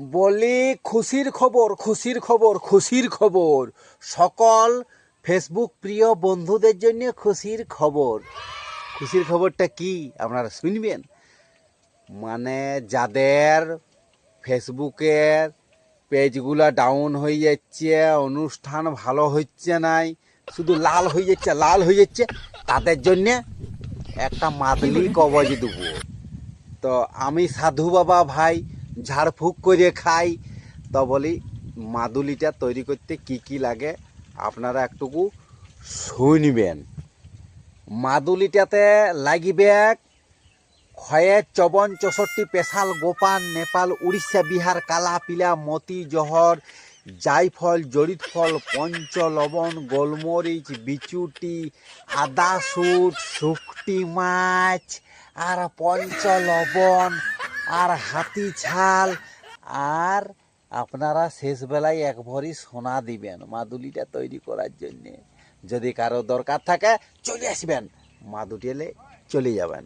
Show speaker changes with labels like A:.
A: বলি খুশির খবর খুশির খবর খুশির খবর। সকল ফেসবুক প্রিয় বন্ধুদের জন্য খুশির খবর। খুশির খবরটা কি? আপনারা শুনবেন। মানে যাদের ফেসবুকের পেজগুলো ডাউন হয়ে যাচ্ছে, অনুষ্ঠান ভালো হচ্ছে নাই, শুধু লাল হয়ে যাচ্ছে, লাল হয়ে যাচ্ছে, তাদের জন্যে একটা মাদলি কবজ দেবো। তো আমি সাধু বাবা ভাই ঝাড়ফুঁক করে খাই। তো বলি, মাদুলিটা তৈরি করতে কি কি লাগে? আপনারা একটুকু শুনবেন মাদুলিটাতে লাগিবে খয়ের চবন চৌষট্টি, পেশাল গোপান নেপাল, উড়িষ্যা, বিহার কালা পিলা মতি, জহর, জাইফল জড়িত ফল পঞ্চ লবণ গোলমরিচ, বিচুটি, আদা, সুট, শুকটি মাছ, আর পঞ্চ লবণ আর হাতি ছাল, আর আপনারা শেষবেলায় এক ভরি সোনা দিবেন মাদুলিটা তৈরি করার জন্যে। যদি কারও দরকার থাকে, চলে আসবেন। মাদুটি এলে চলে যাবেন।